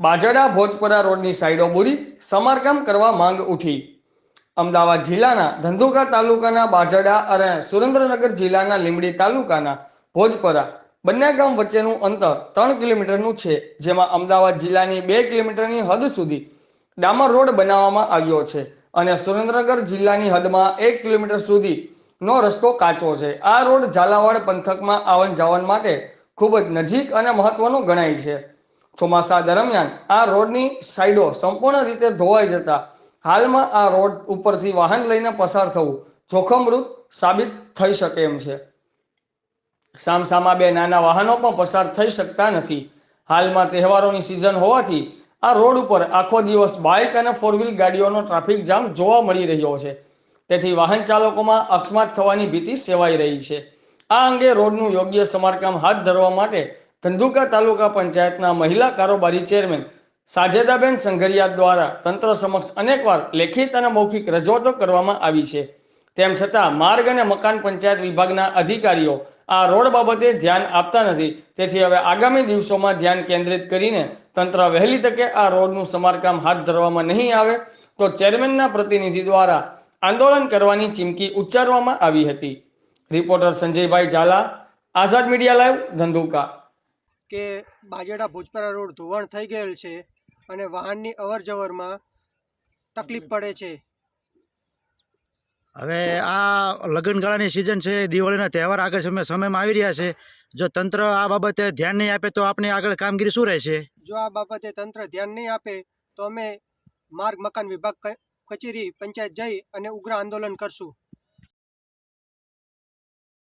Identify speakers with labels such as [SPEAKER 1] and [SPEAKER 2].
[SPEAKER 1] બાજડા ભોજપરા રોડની સાઈડો બુરી સમારકામ કરવા માંગ ઉઠી. અમદાવાદ જિલ્લાના ધંધુકા તાલુકાના બાજડા અને સુરેન્દ્રનગર જિલ્લાના લીંબડી તાલુકાના ભોજપરા બંને ગામ વચ્ચેનું અંતર ત્રણ કિલોમીટરનું છે, જેમાં અમદાવાદ જિલ્લાની બે કિલોમીટરની હદ સુધી ડામર રોડ બનાવવામાં આવ્યો છે અને સુરેન્દ્રનગર જિલ્લાની હદમાં એક કિલોમીટર સુધીનો રસ્તો કાચો છે. આ રોડ ઝાલાવાડ પંથકમાં આવન જાવન માટે ખૂબ જ નજીક અને મહત્વનો ગણાય છે. ચોમાસા દરમિયાન આ રોડની સાઈડો સંપૂર્ણ રીતે ધોવાઈ જતા હાલમાં આ રોડ ઉપરથી વાહન લઈને પસાર થવું જોખમરૂપ સાબિત થઈ શકે એમ છે. સામસામા બે નાના વાહનો પણ પસાર થઈ શકતા નથી. હાલમાં તહેવારોની સિઝન હોવાથી આ રોડ ઉપર આખો દિવસ બાઇક અને ફોર વ્હીલ ગાડીઓનો ટ્રાફિક જામ જોવા મળી રહ્યો છે. તેથી વાહન ચાલકોમાં અકસ્માત થવાની ભીતિ સેવાઈ રહી છે. આ અંગે રોડનું યોગ્ય સમારકામ હાથ ધરવા માટે ધંધુકા તાલુકા પંચાયતના મહિલા કારોબારી ચેરમેન સાજેદાબેન સંઘરિયા દ્વારા તંત્ર સમક્ષ અનેકવાર લેખિત અને મૌખિક રજૂઆતો કરવામાં આવી છે. તેમ છતાં માર્ગ અને મકાન પંચાયત વિભાગના અધિકારીઓ આ રોડ બાબતે ધ્યાન આપતા નથી. તેથી હવે આગામી દિવસોમાં ધ્યાન કેન્દ્રિત કરીને તંત્ર વહેલી તકે આ રોડનું સમારકામ હાથ ધરવામાં નહીં આવે તો ચેરમેનના પ્રતિનિધિ દ્વારા આંદોલન કરવાની ચીમકી ઉચ્ચારવામાં આવી હતી. Reporter Sanjaybhai Zala, Azad media live, Dhandhuka.
[SPEAKER 2] કે બાજેડા ભુજપરા રોડ ધોવાણ થઈ ગયેલ છે અને વાહનની અવર જવરમાં તકલીફ પડે છે.
[SPEAKER 3] હવે આ લગ્નગાળાની સિઝન છે દિવાળીના તહેવાર આગળ સમય સમયમાં આવી રહ્યા છે. જો તંત્ર આ બાબતે ધ્યાન નહીં આપે તો આપણી આગળ કામગીરી શું રહેશે?
[SPEAKER 2] જો આ બાબતે તંત્ર ધ્યાન નહીં આપે તો અમે માર્ગ મકાન વિભાગ કચેરી પંચાયત જઈ અને ઉગ્ર આંદોલન કરશું.